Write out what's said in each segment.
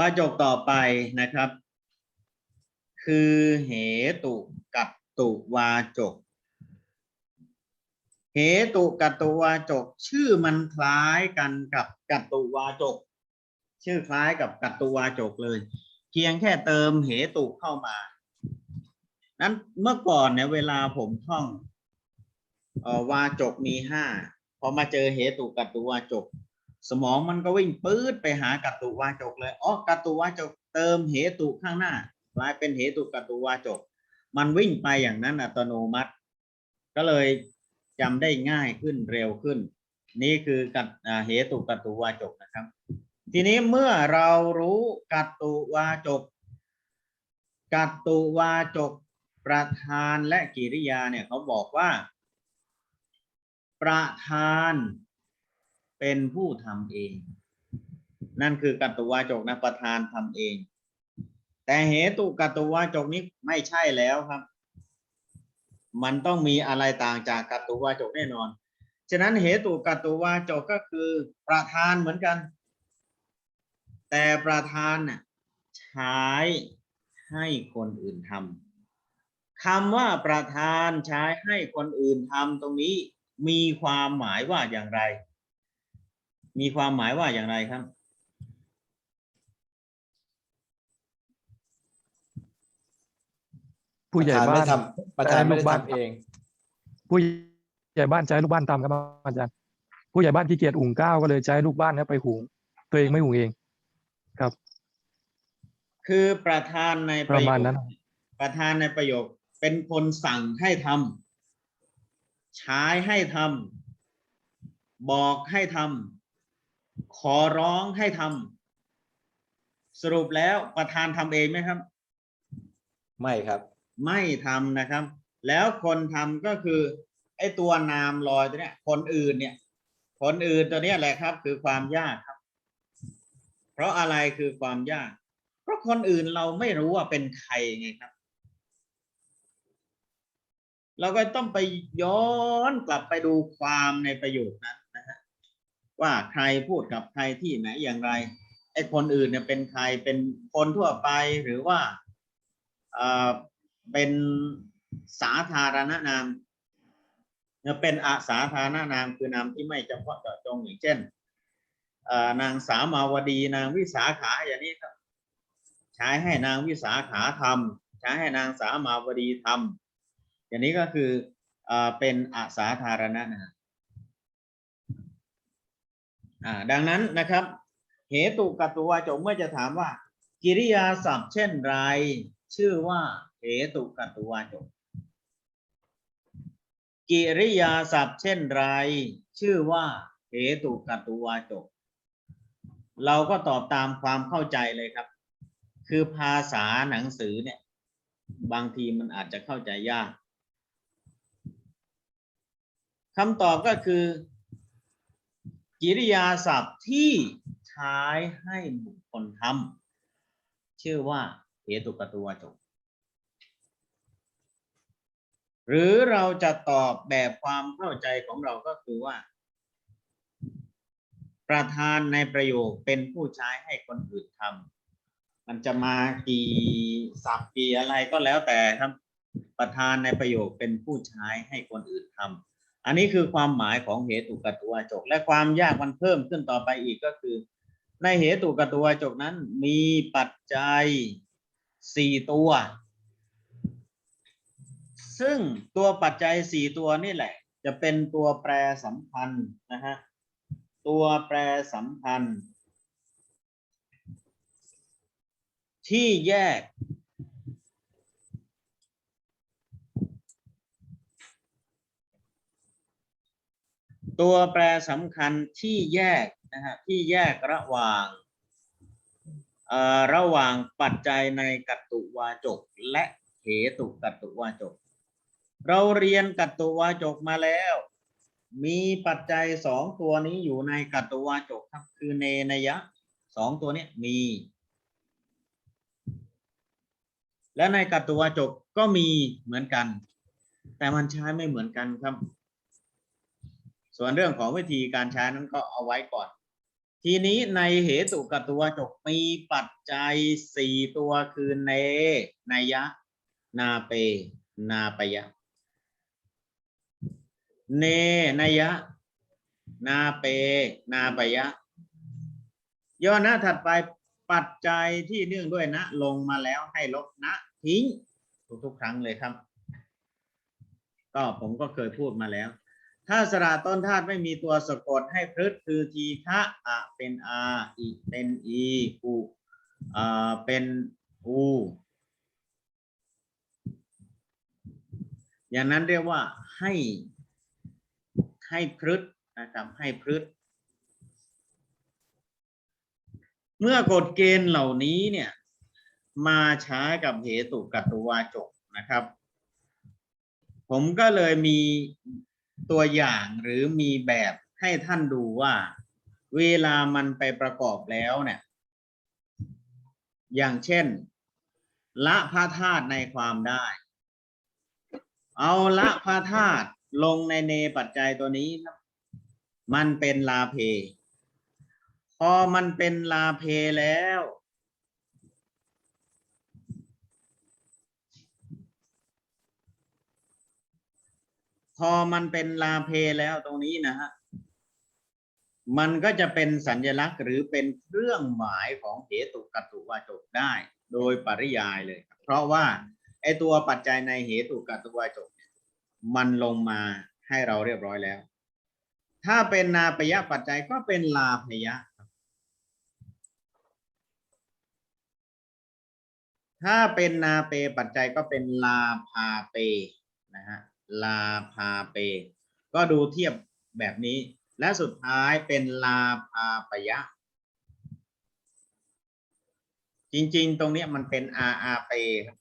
วาจกต่อไปนะครับ คือเหตุกัตตุวาจก เหตุกัตตุวาจก ชื่อมันคล้ายกันกับกัตตุวาจก ชื่อคล้ายกับกัตตุวาจกเลย เพียงแค่เติมเหตุเข้ามา นั้นเมื่อก่อนเนี่ยเวลาผมท่องออวาจกมีห้าพอมาเจอเหตุกัตตุวาจก สมองมันก็วิ่งปื๊ดไปหากัตตุวาจกเลยอ๋อกัตตุวาจกเติมเหตุข้างหน้ากลายเป็นเหตุกัตตุวาจก มันวิ่งไปอย่างนั้นอัตโนมัติ ก็เลยจำได้ง่ายขึ้นเร็วขึ้น นี่คือกัตเหตุกัตตุวาจกนะครับ ทีนี้เมื่อเรารู้กัตตุวาจก กัตตุวาจก ประธานและกิริยาเนี่ยเขาบอกว่า ประธาน เป็นผู้ทำเอง นั่นคือกัตตุวาจกนะประธานทำเอง แต่เหตุกัตตุวาจกนี้ไม่ใช่แล้วครับ มันต้องมีอะไรต่างจากกัตตุวาจกแน่นอน ฉะนั้นเหตุกัตตุวาจกก็คือประธานเหมือนกัน แต่ประธานน่ะใช้ให้คนอื่นทำคำว่าประธานใช้ให้คนอื่นทำตรงนี้มีความหมายว่าอย่างไร มีความหมายว่าอย่างไรครับผู้ใหญ่ประธนบ้าไม่นทำประธานไม่ได้ลูกบ้านทำเอง ผู้ใหญ่บ้านใช้ลูกบ้านทำครับอาจารย์ผู้ใหญ่บ้านขี้เกียจหุงข้าวก็เลยใช้ลูกบ้านเนี่ยไปหุงตัวเองไม่หุงเอง ครับ คือประธานในประมาณโยคนั้น ประธานในประโยคเป็นคนสั่งให้ทำใช้ให้ทำบอกให้ทำ ขอร้องให้ทำสรุปแล้วประธานทำเองไหมครับ ไม่ครับ ไม่ทำนะครับ แล้วคนทำก็คือ ไอ้ตัวนามลอยตัวเนี้ย คนอื่นเนี่ย คนอื่นตัวเนี้ยแหละครับ คือความยากครับ เพราะอะไรคือความยาก เพราะคนอื่นเราไม่รู้ว่าเป็นใครไงครับเราก็ต้องไปย้อนกลับไปดูความในประโยคนั้นนะฮะ ว่าใครพูดกับใครที่ไหนอย่างไรไอ้คนอื่นเนี่ยเป็นใครเป็นคนทั่วไปหรือว่าเอ่อเป็นสาธารณนามเนี่ยเป็นอาสาธารณนามคือนามที่ไม่เฉพาะเจาะจงอย่างเช่นอ่อนางสาวมาวดีนางวิสาขาอย่างนี้ครับใช้ให้นางวิสาขาทำใช้ให้นางสาวมาวดีทำอย่างนี้ก็คืออ่อเป็นอาสาธารณนาม อ่าดังนั้นนะครับ เหตุกัตุวาจกเมื่อจะถามว่า กิริยาศัพท์เช่นไร ชื่อว่าเหตุกัตุวาจก กิริยาศัพท์เช่นไร ชื่อว่าเหตุกัตุวาจก เราก็ตอบตามความเข้าใจเลยครับ คือภาษาหนังสือเนี่ย บางทีมันอาจจะเข้าใจยากคำตอบก็คือ กิริยาศัพท์ที่ใช้ให้บุคคลทำชื่อว่าเหตุกตุวจกหรือเราจะตอบแบบความเข้าใจของเราก็คือว่า ประธานในประโยคเป็นผู้ใช้ให้คนอื่นทำมันจะมากี่ศัพท์กี่อะไรก็แล้วแต่ครับ ประธานในประโยคเป็นผู้ใช้ให้คนอื่นทำ อันนี้คือความหมายของเหตุกัตตุวจก และความยากมันเพิ่มขึ้นต่อไปอีกก็คือ ในเหตุกัตตุวจกนั้นมีปัจจัยสี่ตัว ซึ่งตัวปัจจัยสี่ตัวนี่แหละ จะเป็นตัวแปรสำคัญนะฮะตัวแปรสำคัญที่แยก ตัวแปรสำคัญที่แยกนะฮะที่แยกระหว่างอ่อระหว่างปัจจัยในกัตตุวาจก และเหตุกัตตุวาจก เราเรียนกัตตุวาจกมาแล้ว มีปัจจัยสองตัวนี้อยู่ในกัตตุวาจกครับคือเนนยะสองตัวนี้มี และในกัตตุวาจกก็มีเหมือนกัน แต่มันใช้ไม่เหมือนกันครับ ส่วนเรื่องของวิธีการใช้นั้นก็เอาไว้ก่อน ทีนี้ในเหตุกับตัวจกมีปัจจัยสี่ตัวคือเนนยะ นาเป นาปยะ เนนยะ นาเป นาปยะ ย่อหน้าถัดไปปัจจัยที่เนื่องด้วยนะ ลงมาแล้วให้ลบนะทิ้งทุกๆครั้งเลยครับ ก็ผมก็เคยพูดมาแล้ว ถ้าสระต้นธาตุไม่มีตัวสะกดให้พฤษคือทีฆะอะเป็นอาอีเป็นอีอุอ่าเป็นอูอย่างนั้นเรียกว่าให้ให้พฤษนะครับให้พฤษเมื่อกฎเกณฑ์เหล่านี้เนี่ยมาใช้กับเหตุกัตวาจกนะครับ ผมก็เลยมี ตัวอย่างหรือมีแบบให้ท่านดูว่า เวลามันไปประกอบแล้วเนี่ย อย่างเช่น ละพระธาตุในความได้ เอาละพระธาตุลงในเนปัจจัยตัวนี้นะมันเป็นลาเพ พอมันเป็นลาเพแล้ว พอมันเป็นลาเพแล้วตรงนี้นะฮะมันก็จะเป็นสัญลักษณ์หรือเป็นเครื่องหมายของเหตุกัตตุวาจกได้ โดยปริยายเลยครับเพราะว่าไอตัวปัจจัยในเหตุกัตตุวาจกเนี่ยมันลงมาให้เราเรียบร้อยแล้ว ถ้าเป็นนาปยะปัจจัยก็เป็นลาพยะถ้าเป็นนาเปปัจจัยก็เป็นลาพาเปนะฮะ ลาพาเป ก็ดูเทียบแบบนี้ และสุดท้ายเป็นลาพาปยะ จริง ๆ ตรงนี้มันเป็นอาอาเปครับ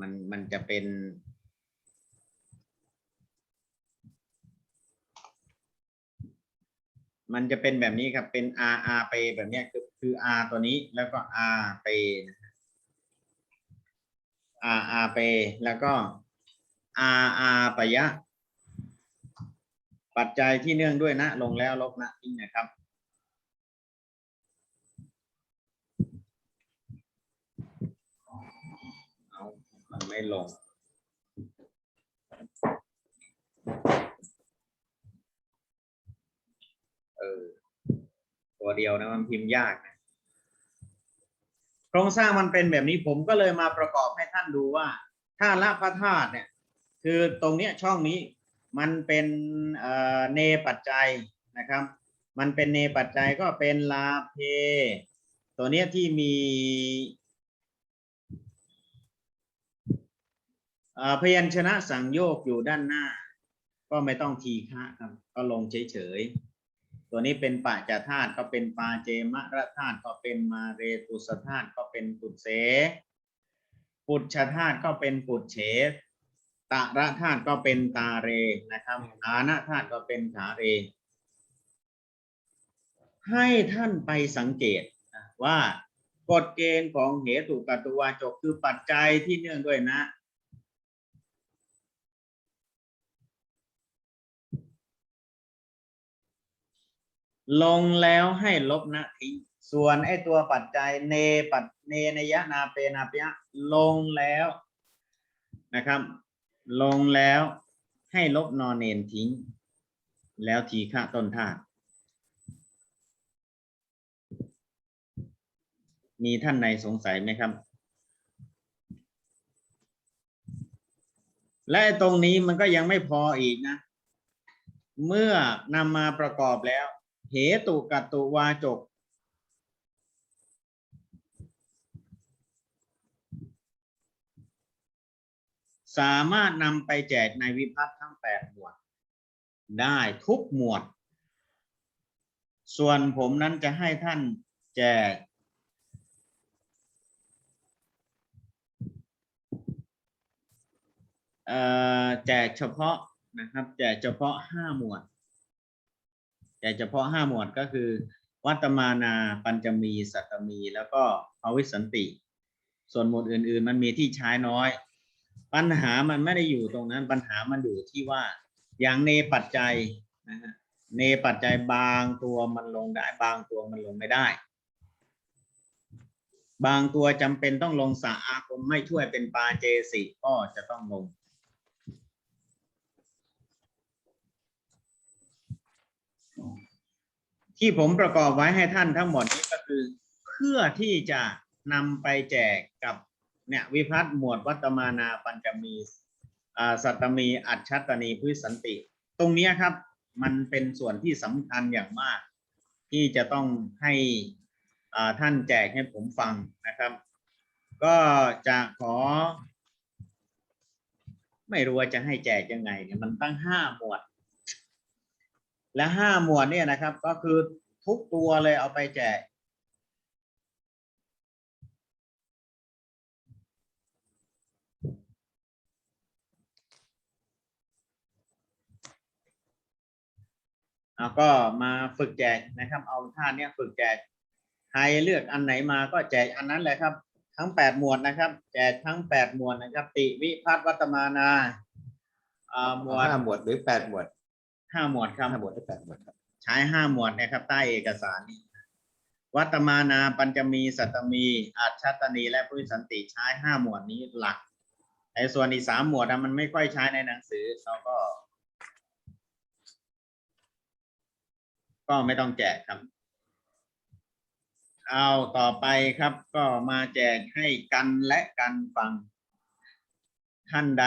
มันมันจะเป็นมันจะเป็นแบบนี้ครับ เป็น R R เปแบบนี้คือคือ R ตัวนี้แล้วก็ R เป R R เปแล้วก็ R R ปยะ ปัจจัยที่เนื่องด้วยนะ ลงแล้วลบนะทิ้งนะครับ เอามันไม่ลงเออตัวเดียวนะมันพิมพ์ยากนะโครงสร้างมันเป็นแบบนี้ผมก็เลยมาประกอบให้ท่านดูว่า ถ้าละพระธาตุเนี่ย คือตรงเนี้ยช่องนี้มันเป็นเนปัจจัยนะครับ มันเป็นเนปัจจัยก็เป็นลาเพ ตัวเนี้ยที่มีพยัญชนะสังโยกอยู่ด้านหน้า ก็ไม่ต้องทีฆะครับ ก็ลงเฉยๆ ตัวนี้เป็นปะจาธาตุก็เป็นปาเจมะระธาตุก็เป็นมาเรตุสธาตุก็เป็นปุตเสปุจธาตุก็เป็นปุจเฉ ตะระธาตุก็เป็นตาเรนะครับอานะธาตุก็เป็นขาเร ให้ท่านไปสังเกตว่ากฎเกณฑ์ของเหตุกัตตุวาจกคือปัจจัยที่เนื่องด้วยนะ ลงแล้วให้ลบนะทิ้งส่วนไอ้ตัวปัจจัยเนปัจเนนยะนาเปนาปยะลงแล้วนะครับ ลงแล้วให้ลบนอนเนนทิ้ง แล้วทีฆะต้นธาตุมีท่านในสงสัยไหมครับ และตรงนี้มันก็ยังไม่พออีกนะ เมื่อนำมาประกอบแล้ว เหตุกัตตุวาจก สามารถนำไปแจกในวิพัฒน์ทั้งแปดหมวด ได้ทุกหมวด ส่วนผมนั้นจะให้ท่านแจก แจกเฉพาะนะครับ แจกเฉพาะห้าหมวด แจกเฉพาะห้าหมวดก็คือ วัตมานาปัญจมี สัตตมี แล้วก็ภวิสันติ ส่วนหมวดอื่น ๆ มันมีที่ใช้น้อย ปัญหามันไม่ได้อยู่ตรงนั้น ปัญหามันอยู่ที่ว่า อย่างเนปัจจัยนะฮะเนปัจจัยบางตัวมันลงได้ บางตัวมันลงไม่ได้ บางตัวจำเป็นต้องลงสระอาคมไม่ช่วยเป็นปาเจสิก็จะต้องลงที่ผมประกอบไว้ให้ท่านทั้งหมดนี้ก็คือ เพื่อที่จะนำไปแจกกับ เนี่ยวิพัฒน์หมวดวัตมานาปัญจมีสัตมีอัจฉตนีพืชสันติ ตรงนี้ครับมันเป็นส่วนที่สำคัญอย่างมาก ที่จะต้องให้ท่านแจกให้ผมฟังนะครับ ก็จะขอ ไม่รู้ว่าจะให้แจกยังไงเนี่ยมันตั้งห้าหมวด และห้าหมวดเนี่ยนะครับ ก็คือทุกตัวเลยเอาไปแจก เอาก็มาฝึกแจกนะครับ เอาท่าเนี้ยฝึกแจกใครเลือกอันไหนมาก็แจกอันนั้นเลยครับ ทั้งแปดหมวดนะครับ แจกทั้งแปดหมวดนะครับ ติวิพัฒน์วัตมานาอ่าหมวดห้าหมวดหรือแปดหมวดห้าหมวดครับห้าหมวดหรือแปดหมวดครับใช้ห้าหมวดนะครับ ใต้เอกสารนี้วัตมานาปัญจมี สัตตมีอัจฉตนีและพุทธสันติใช้ห้าหมวดนี้หลักไอ้ส่วนอีกสามหมวดนะมันไม่ค่อยใช้ในหนังสือเราก็ ก็ไม่ต้องแจกครับ เอาต่อไปครับ ก็มาแจกให้กันและกันฟัง ท่านใด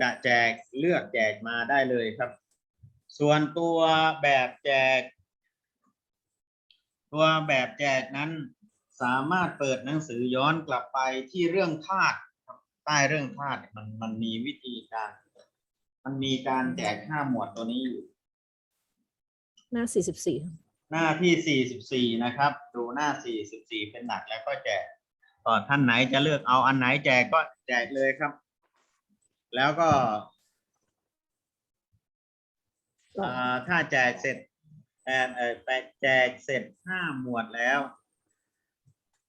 จะแจกเลือกแจกมาได้เลยครับ ส่วนตัวแบบแจก ตัวแบบแจกนั้นสามารถเปิดหนังสือย้อนกลับไปที่เรื่องธาตุใต้เรื่องธาตุมันมันมีวิธีการ มันมีการแจกห้าหมวดตัวนี้อยู่ หน้าสี่สิบสี่หน้าที่สี่สิบสี่นะครับ ดูหน้าสี่สิบสี่เป็นหลักแล้วก็แจกต่อท่านไหนจะเลือกเอาอันไหนแจกก็แจกเลยครับ แล้วก็อ่าถ้าแจกเสร็จแอนเออแปะแจกเสร็จห้าหมวดแล้ว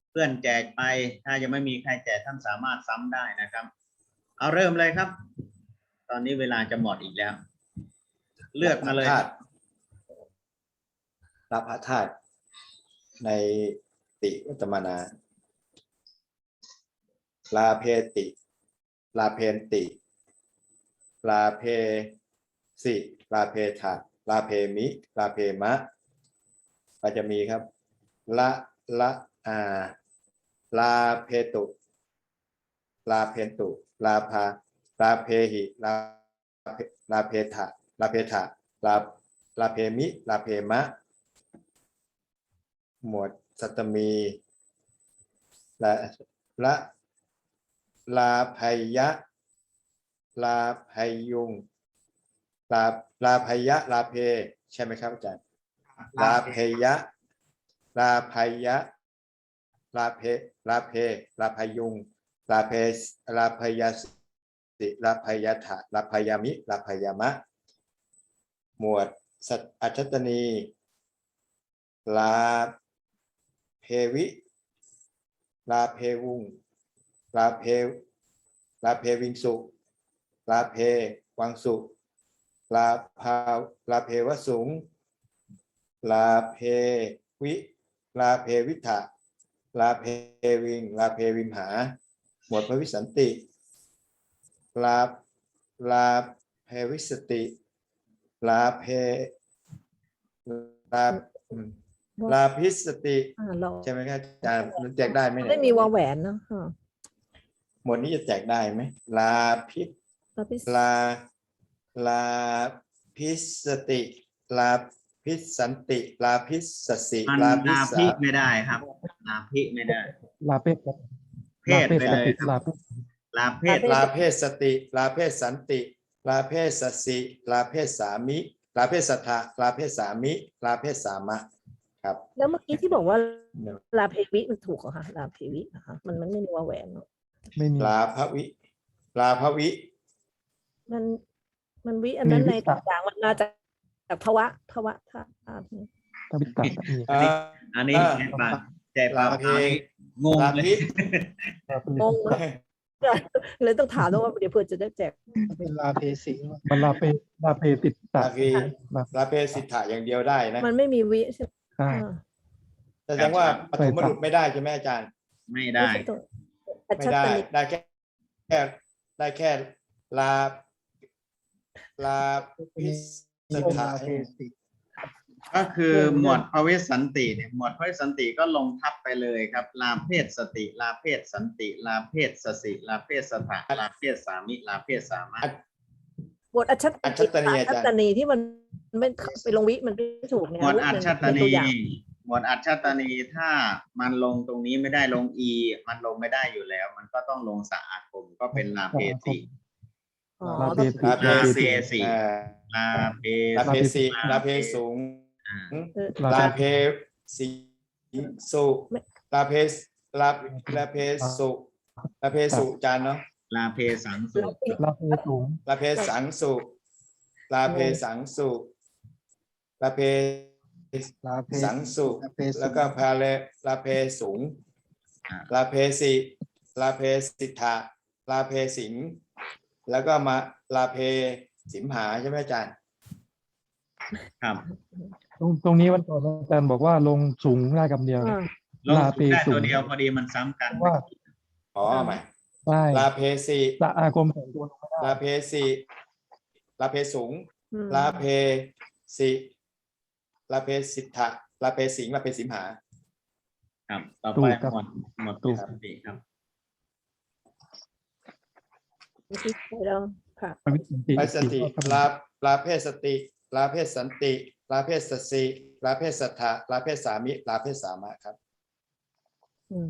เพื่อนแจกไปถ้ายังไม่มีใครแจกท่านสามารถซ้ำได้นะครับ เอาเริ่มเลยครับ ตอนนี้เวลาจะหมดอีกแล้ว เลือกมาเลยธาตุ รับพระธาตุในติวัตมานา ลาเพติ ลาเพนติ ลาเพสิ ลาเพถะลาเพมิ ลาเพมะก็จะมีครับ ละละอาลาเพตุ ลาเพนตุ ลาภาลาเพหิ ลาลาเพถะลาเพถะลาลาเพมิ ลาเพมะ หมวดสัตตมี และละลาภัยยะ ลาภัยยุง ลาลาภัยยะ ลาเพ ใช่ไหมครับอาจารย์ลาเพยะ ลาภัยยะ ลาเพลาเพ ลาพยุง ลาเพลาพยาสิลาพยาถะลาพยามิ ลาพยามะ หมวดสัตอัจตนี ลา วิ ลาเพวุง ลาเพ ลาเพวิงสุ ลาเพวังสุ ลาภาลาเพวสุง ลาเพวิ ลาเพวิถะลาเพวิง ลาเพวิมหา หมวดพระวิสันติ ลา ลาเพวิสติ ลาเพ ลา ลาพิสติอ่าเราใช่ไหมครับอาจารย์มันแจกได้ไหมเนี่ยไม่มีวอแหวนเนอะอ่าหมวดนี้จะแจกได้ไหมลาพิษเราพิลาลาพิสติลาพิสันติ ลาพิสสิมันลาพิลาสาพิไม่ได้ครับ ลาพิไม่ได้ ลาเป็ดครับเพศไปเลยครับลาเป็ดลาเพศลาเพศสติ ลาเพศสันติ ลาเพศสสิ ลาเพศสามิ ลาเพศสัทธะลาเพศสามิ ลาเพศสามะ ครับ แล้วเมื่อกี้ที่บอกว่าเดี๋ยวลาเพวิมันถูกเหรอคะลาเพวินะคะมันมันไม่มีวอแหวนเนอะไม่มี ลาภวิ ลาภวิ มันมันวิอันนั้นมีในวิตะ ต่างๆมันมาจากจากภวะภวะธาตุอ่าทวิตตัดมีอ่าอันนี้อ่าแจกปากแจกปากลาเพ งงลาเลยพิงงเลยเลยต้องถามด้วยว่าเดี๋ยวเพื่อจะได้แจกเป็นลาเพสีมันลาเปลาเปติดตะลาเพลาเพสิทธะอย่างเดียวได้นะมันไม่มีวิใช่ไหมใช่ อ่า แสดงว่าปฐมบุรุษไม่ได้ใช่ไหมอาจารย์ ไม่ได้ไม่ใช่ตรงอัจไม่ฉได้ริยได้แค่แค่ได้แค่ลา ลาพิสถาลาเพสีก็คือหมวดภวิสันติเนี่ยหมวดภวิสันติก็ลงทับไปเลยครับ ลาเพศสติ ลาเพศสันติ ลาเพศสสิ ลาเพศสถะลาเพศสามิ ลาเพศสามารถบทอัจฉอัจฉริยะอาจารย์ อัจฉริยะที่มัน ไม่ไปลงวิมันไม่ถูกเนี่ยหมวดอัจฉเป็ตนนีตัวอย่างหมวดอัจฉตนีถ้ามันลงตรงนี้ไม่ได้ลงอี มันลงไม่ได้อยู่แล้ว มันก็ต้องลงสะอาดผมก็เป็นลาเพสิอ๋อลาเปติลาเพลาสิเพสิเอ่อลาเพลาเพสิลาเพสูงอ่าเออลาลาเปเพสิสุไม่ลาเพสลาลาเพสุลาเพสุจานเนาะลาเพสังสุลาเปสูงลาเพสังสุลาเพสังสุ ลาเพลาเพสังสุ ลาเพสุแล้วก็พาเลลาเพสูงอ่าลาเพสิลาเพสิทธะลาเพสิงห์แล้วก็มาลาเพสิมหาใช่ไหมอาจารย์ ครับตรงตรงนี้วันก่อนอาจารย์บอกว่าลงสูงได้คำเดียวอ่าลงลาสูเพงได้สูตัวงเดียวพอดีมันซ้ำกันว่าอ๋อใหม่ใช่ลาเพสิตะอากรมสองตัวลงไม่ได้ลาเพสิลาเพสูงอืมลาเพสิ ลาเพสิทธะลาเพสิงห์ลาเพสิมหา ครับ ต่อถูไปกครับหมวดหมวดถูกสันติครับไปแล้วค่ะภวิสันติไปสติสี่ข้อลาลาเพศสติลาเพศสันติลาเพศสสิลาเพศสัทธะลาเพศสามิลาเพศสามะครับ อืม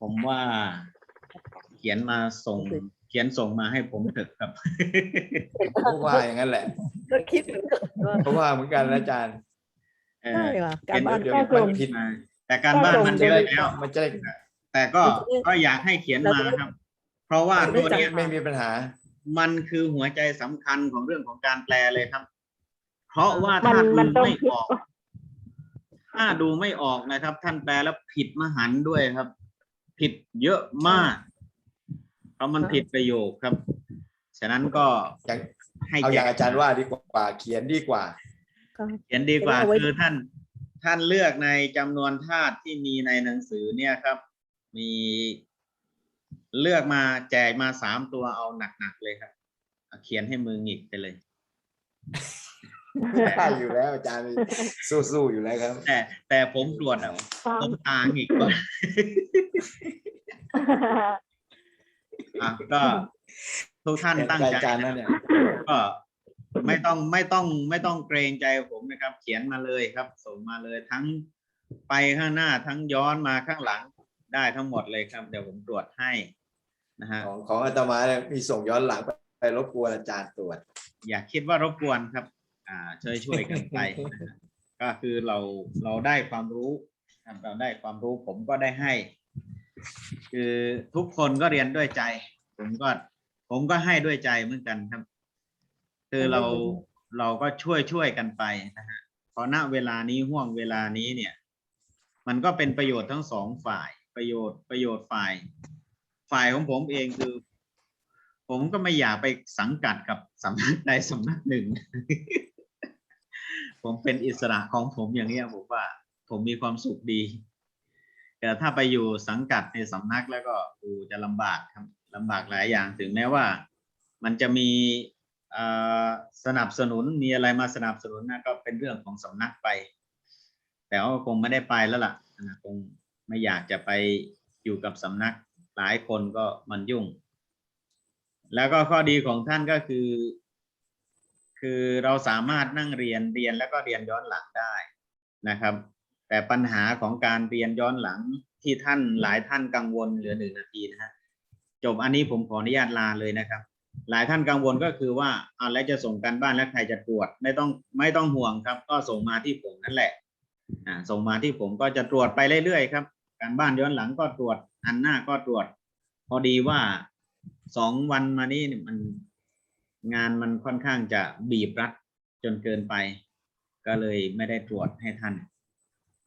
ผมว่าเขียนมาส่ง เขียนส่งมาให้ผมเถอะครับเพราะว่าอย่างนั้นแหละก็คิดเหมือนกันว่าเพราะว่าเหมือนกันนะอาจารย์เออใช่ค่ะการบ้านเดี๋ยวแก้เดี๋ยวกลมันม ผิดมาแต่การบ้านมันเยอะแล้ว มันจะได้แต่ก็เราจะได้ก็อยากให้เขียนเรามาจะได้ครับ เพราะว่าเราจะได้ตัวเนี้ยจำไม่มีปัญหา มันคือหัวใจสำคัญของเรื่องของการแปลเลยครับ เพราะว่ามันถ้าดูมันต้อง ไม่คิดออก ถ้าดูไม่ออกนะครับ ท่านแปลแล้วผิดมหันต์ด้วยครับ ผิดเยอะมาก เพราะมันผิดประโยคครับ ฉะนั้นก็อย่างให้เอาอย่างแกะอาจารย์ว่าดีกว่าเขียนดีกว่าก็เขียนดีกว่าเอาไว้คือท่าน ท่านเลือกในจำนวนธาตุที่มีในหนังสือเนี่ยครับ มีเลือกมาแจกมาสามตัวเอาหนักๆเลยครับเอาเขียนให้มือหงิกไปเลยได้อยู่แล้วอาจารย์สู้ๆอยู่แล้วครับ แต่แต่ผมตรวจอะผมตาหงิกก่อน อะก็ทุกท่านตั้งใจอาจารย์นั่นเนี่ยก็ไม่ต้องไม่ต้องไม่ต้องเกรงใจผมนะครับ เขียนมาเลยครับ ส่งมาเลยทั้งไปข้างหน้าทั้งย้อนมาข้างหลังได้ทั้งหมดเลยครับ เดี๋ยวผมตรวจให้นะฮะของของอาตมาเนี่ยมีส่งย้อนหลังไปไปรบกวนอาจารย์ตรวจ อย่าคิดว่ารบกวนครับ อ่าช่วยช่วยกันไปนะฮะก็คือเราเราได้ความรู้ครับเราได้ความรู้ผมก็ได้ให้ คือทุกคนก็เรียนด้วยใจ ผมก็ ผมก็ให้ด้วยใจเหมือนกันครับ คือเราเราก็ช่วยช่วยกันไปนะฮะเพราะณเวลานี้ห่วงเวลานี้เนี่ย มันก็เป็นประโยชน์ทั้งสองฝ่ายประโยชน์ประโยชน์ฝ่าย ฝ่ายของผมเองคือ ผมก็ไม่อยากไปสังกัดกับสำนักใดสำนักหนึ่ง ผมเป็นอิสระของผมอย่างเนี้ยผมว่า ผมมีความสุขดี แต่ถ้าไปอยู่สังกัดในสำนักแล้วก็ดูจะลำบากครับลำบากหลายอย่างถึงแม้ว่า มันจะมีสนับสนุนมีอะไรมาสนับสนุนนะก็เป็นเรื่องของสำนักไป แต่ว่าคงไม่ได้ไปแล้วล่ะนะคงไม่อยากจะไปอยู่กับสำนักหลายคนก็มันยุ่ง แล้วก็ข้อดีของท่านก็คือ คือเราสามารถนั่งเรียนเรียนแล้วก็เรียนย้อนหลังได้นะครับ แต่ปัญหาของการเรียนย้อนหลังที่ท่านหลายท่านกังวลเหลือหนึ่งนาทีนะฮะจบอันนี้ผมขออนุญาตลาเลยนะครับ หลายท่านกังวลก็คือว่าอ่าแล้วจะส่งการบ้านแล้วใครจะตรวจไม่ต้องไม่ต้องห่วงครับ ก็ส่งมาที่ผมนั่นแหละอ่าส่งมาที่ผมก็จะตรวจไปเรื่อยๆครับ การบ้านย้อนหลังก็ตรวจ อันหน้าก็ตรวจ พอดีว่าสองวันมานี้เนี่ยมันงานมันค่อนข้างจะบีบรัดจนเกินไป ก็เลยไม่ได้ตรวจให้ท่าน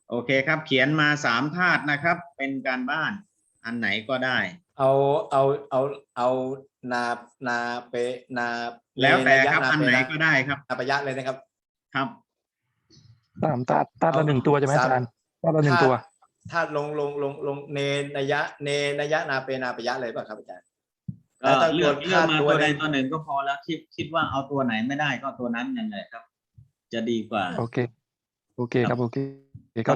โอเคครับ เขียนมาสามธาตุนะครับ เป็นการบ้าน อันไหนก็ได้ เอาเอาเอาเอานานาเปนาแล้วแต่เนยะครับนาอันเปไหนนาก็ได้ครับนาปะยะเลยนะครับ ครับสามตัดตัดละหนึ่งตัวใช่ไหมอาจารย์ตัดละหนึ่งถ้าตัวถ้าลงลงลงลงเนนยะ เนนยะนาเปนาปะยะเลยป่ะครับอาจารย์เอ่อถ้าเลือกตัวเลือกมาถ้าตัวใดหนึ่งตัวหนึ่งก็พอแล้วคิดคิดว่าเอาตัวไหนไม่ได้ก็ตัวนั้นนั่นแหละครับ จะดีกว่า โอเค โอเคครับโอเคเข้า